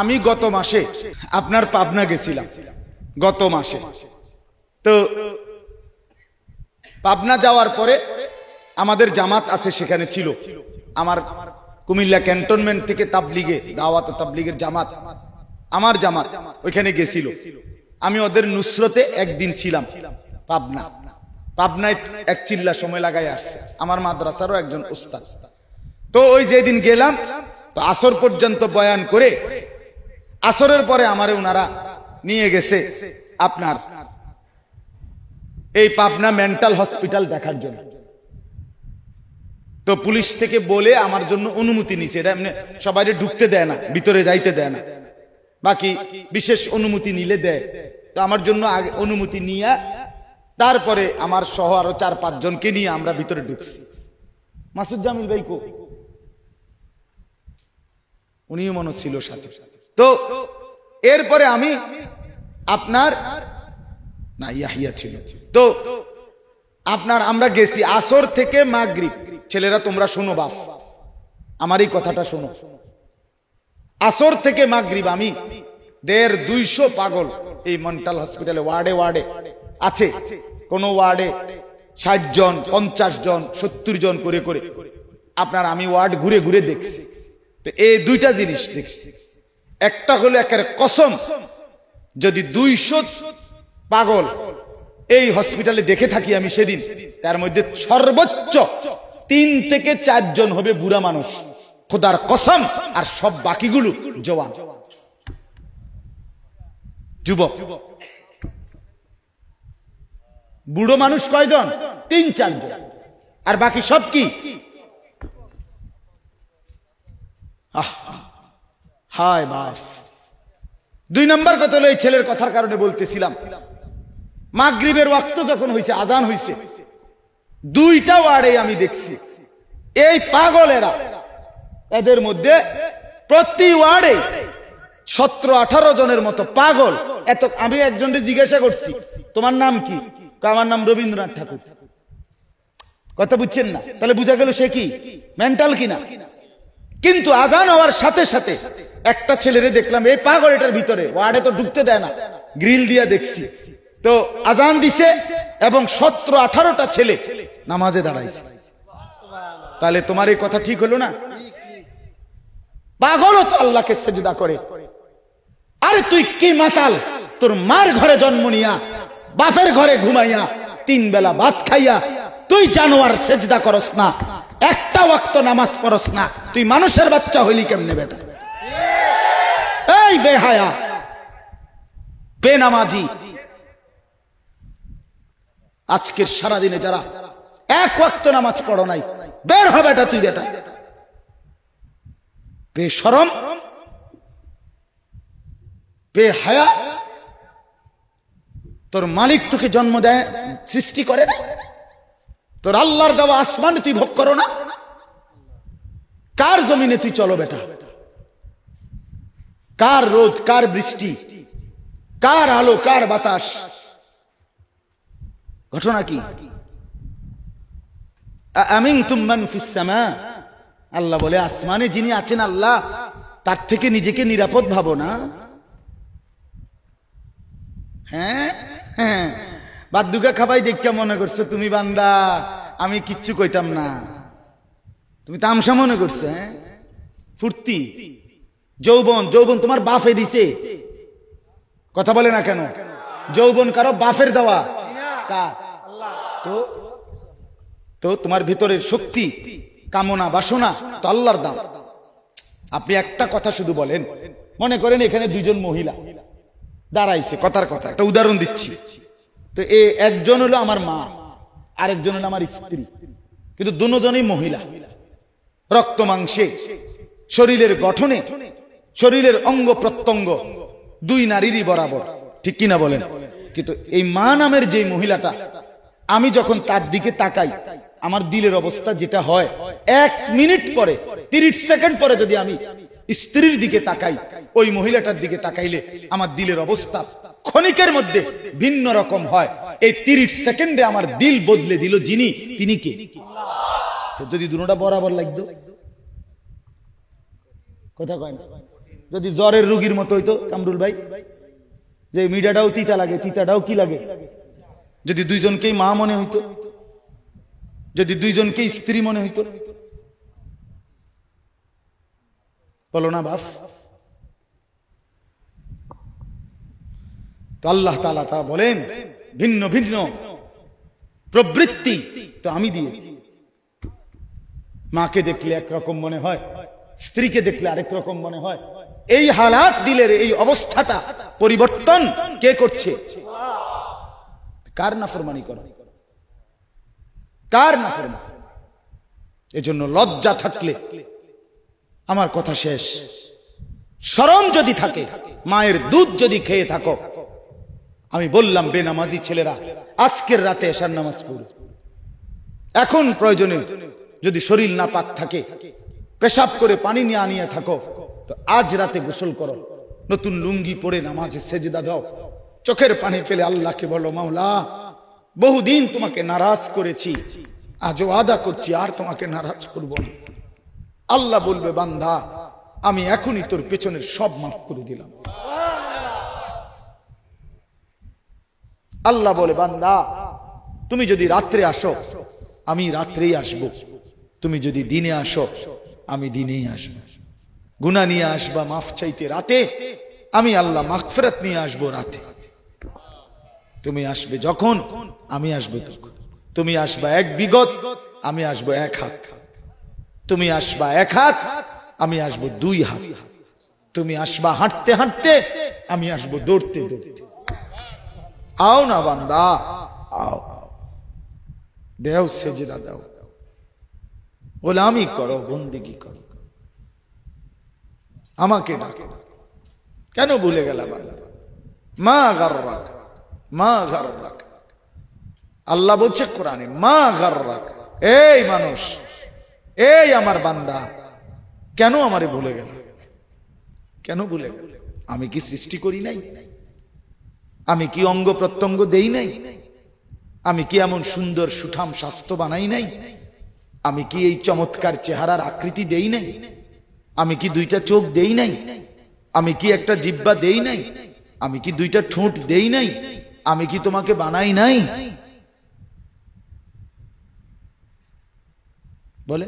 আমি গত মাসে আপনার পাবনা গেছিলাম, গত মাসে। তো পাবনা যাওয়ার পরে আমাদের জামাত আছে সেখানে ছিল। আমার কুমিল্লা ক্যান্টনমেন্ট থেকে তাবলিগে, দাওয়াত তাবলিগের জামাত, আমার জামাত ওইখানে গেছিল। আমি ওদের নুসরতে একদিন ছিলাম পাবনা। পাবনায় এক চিল্লা সময় লাগাই আসছে। আমার মাদ্রাসারও একজন উস্তাদ। তো ওই যেদিন গেলাম, তো আসর পর্যন্ত বয়ান করে আসরের পরে আমারে ওনারা নিয়ে গেছে আপনার এই পাবনা মেন্টাল হসপিটাল দেখার জন্য। তো পুলিশ থেকে বলে আমার জন্য অনুমতি নিছে। এটা এমনি সবাই ঢুকতে দেয় না, ভিতরে যাইতে দেয় না। বাকি বিশেষ অনুমতি নিলে দেয়। তো আমার জন্য আগে অনুমতি নিয়ে তারপরে আমার সহ আরও চার পাঁচ জনকে নিয়ে আমরা ভিতরে ঢুকছি। মাসুদ জামিল ভাই কো? উনিও মনে ছিল সাথে সাথে। তো এরপরে আমি আপনার না ইয়াহিয়া ছিল। তো আপনার আমরা গেছি আসর থেকে মাগরিব। ছেলেরা, তোমরা শোনো বাপ। আমার এই কথাটা শোনো। আসর থেকে মাগরিব আমি দেড় দুইশো পাগল এই মেন্টাল হসপিটালে ওয়ার্ডে ওয়ার্ডে আছে। কোন ওয়ার্ডে ষাট জন, পঞ্চাশ জন, সত্তর জন করে করে। আপনার আমি ওয়ার্ড ঘুরে ঘুরে দেখছি। তো এই দুইটা জিনিস দেখছি। একটা হলো একের কসম যদি দুইশো পাগল এই হসপিটালে দেখে থাকি আমি সেদিন তার মধ্যে সর্বোচ্চ তিন থেকে চারজন হবে বুড়া মানুষ। খোদার কসম আর সব বাকিগুলো জওয়ান। যুবক বুড়ো মানুষ কয়জন? তিন চারজন। আর বাকি সব কি? আহ, হায় বাফ দুই নম্বর কথা হলো এই ছেলের কথার কারণে বলতেছিলাম। মাগরিবের ওয়াক্ত যখন হয়েছে আজান হয়েছে দুইটা ওয়ার্ডে আমি দেখছি। এই পাগলেরা, এদের মধ্যে প্রতি ওয়ার্ডে সতেরো, আঠারো জনের মতো পাগল। এত, আমি একজনকে জিজ্ঞাসা করছি, তোমার নাম কি? আমার নাম রবীন্দ্রনাথ ঠাকুর। কথা বুঝছেন না? তাহলে বুঝা গেল সে কি? মেন্টাল কিনা? কিন্তু আজান হওয়ার সাথে সাথে একটা ছেলেরে দেখলাম, এই পাগল এটার ভিতরে, ওয়ার্ডে তো ঢুকতে দেয় না, গ্রিল দিয়া দেখছি। তো আজান দিছে এবং সতেরো, আঠারোটা ছেলে নামাজে দাঁড়াইছে। তাহলে তোমার এই কথা ঠিক হলো না? পাগলও তো আল্লাহকে সেজদা করে। আরে তুই কি মাতাল? তোর মার ঘরে জন্ম নিয়া, বাপের ঘরে ঘুমাইয়া, তিন বেলা ভাত খাইয়া তুই জানোয়ার সেজদা করস না, একটা ওয়াক্ত নামাজ পড়স না, তুই মানুষের বাচ্চা হইলি কেমনে বেটা? এই বেহায়া, বেনামাজি। আজকের সারাদিনে যারা এক ওয়াক্ত নামাজ পড়ো নাই, বের হবে এটা তুই বেটা। বেসরম বেহায়া, তোর মালিক তোকে জন্ম দেয়, সৃষ্টি করে না তোর আল্লাহর দেওয়া আসমান তুই ভোগ করো না? কার জমিনে তুই চলো বেটা? কার রোদ, কার বৃষ্টি, কার আলো, কার বাতাস? ঘটনা কি? আমিন তুমান ফিসামা আল্লাহ বলে, আসমানে যিনি আছেন আল্লাহ, তার থেকে নিজেকে নিরাপদ ভাবো না। হ্যাঁ? হ্যাঁ? বাদ্যুকা খাবাই দেখা মনে করছ, তুমি বান্দা, আমি কিচ্ছু কইতাম না। তুমি তামসা মনে করছ হ্যাঁ? ফুর্তি, যৌবন যৌবন তোমার বাফে দিছে। কথা বলে না কেন? যৌবন কারও বাফের দেওয়া। তো তো তোমার ভিতরের শক্তি, কামনা, বাসনা, তো আল্লাহর দাম। আপনি একটা কথা শুধু বলেন। মনে করেন এখানে দুজন মহিলা দাঁড়াইছে, কথার কথা, একটা উদাহরণ দিচ্ছি। তো এ একজন হলো আমার মা, আরেকজন হলো আমার স্ত্রী। কিন্তু দুজনই মহিলা। রক্ত মাংসে, শরীরের গঠনে, শরীরের অঙ্গ প্রত্যঙ্গ দুই নারীরই বরাবর। ঠিক কিনা বলেন? কিন্তু এই মা নামের যে মহিলাটা, আমি যখন তার দিকে তাকাই, আমার দিলের অবস্থা যেটা হয়, এক মিনিট পরে, তিরিশ সেকেন্ড পরে যদি আমি স্ত্রীর দিকে তাকাই, ওই মহিলাটার দিকে তাকাইলে আমার দিলের অবস্থা ক্ষণিকের মধ্যে ভিন্ন রকম হয়। এই তিরিশ সেকেন্ডে আমার দিল বদলে দিল যিনি, তিনি কে? যদি দুটা বরাবর লাগতো। কথা কয় যদি জ্বরের রুগীর মতো হইতো, কামরুল ভাই? যে মিডাটাও তিতা লাগে, তিতাটাও কি লাগে? যদি দুইজনকেই মা মনে হইতো, যদি দুইজনকেই স্ত্রী মনে হইতো। বলো না বাপ তো আল্লাহ তালা তা বলেন, ভিন্ন ভিন্ন প্রবৃত্তি তো আমি দিয়েছি। মাকে দেখলে একরকম মনে হয়, স্ত্রীকে দেখলে আরেক রকম মনে হয়। এই হালাত দিলের এই অবস্থাটা পরিবর্তন কে করছে? কার নাফরমানি করো? কার নাফরমানি? এজন্য লজ্জা থাকলে আমার কথা শেষ। শরম যদি থাকে, মায়ের দুধ যদি খেয়ে থাকো আমি বললাম, বেনামাজি ছেলেরা, আজকের রাতে এসার নামাজ পড়ো। এখন প্রয়োজনে যদি শরীর না পাক থাকে, পেশাব করে পানি নিয়ে আনিয়ে থাকো, তো আজ রাতে গোসল করো। নতুন লুঙ্গি পরে নামাজে সেজদা দাও। চোখের পানি ফেলে আল্লাহকে বলো, মাওলা, বহুদিন তোমাকে নারাজ করেছি, আজও আদা করছি, আর তোমাকে নারাজ করব না। আল্লাহ বলবে, বান্দা, আমি এখনই তোর পেছনের সব মাফ করে দিলাম। আল্লাহ বলে, বান্দা, তুমি যদি রাত্রে আসো, আমি রাত্রেই আসব। তুমি যদি দিনে আসো, আমি দিনেই আসব। গুনা নিয়ে আসবা, মাফ চাইতে রাতে, আমি আল্লাহ মাগফিরাত নিয়ে আসব রাতে। তুমি আসবে যখন, আমি আসব তখন। তুমি আসবা এক বিগত, আমি আসব এক হাত। তুমি আসবা এক হাত, আমি আসব দুই হাত। তুমি আসবা হাঁটতে হাঁটতে, আমি আসব দৌড়তে দৌড়তে। আও না বান্দা আও দেও সেজদা দাও গোলামি করো বন্দিগি করো আমাকে ডাকে। কেন ভুলে গেল বান্দা? মা গার্রাক মা গার্রাক। আল্লাহ বলছে কোরআনে মা গার্রাক। এই মানুষ এই আমার বান্দা। কেন আমারে ভুলে গেল? কেন ভুলে গেল? আমি কি সৃষ্টি করি নাই? আমি কি অঙ্গ প্রত্যঙ্গ দেই নাই? আমি কি এমন সুন্দর সুঠাম স্বাস্থ্য বানাই নাই? আমি কি এই চমৎকার চেহারার আকৃতি দেই নাই? আমি কি দুইটা চোখ দেই নাই? আমি কি একটা জিব্বা দেই নাই? আমি কি দুইটা ঠোঁট দেই নাই? আমি কি তোমাকে বানাই নাই? বলে?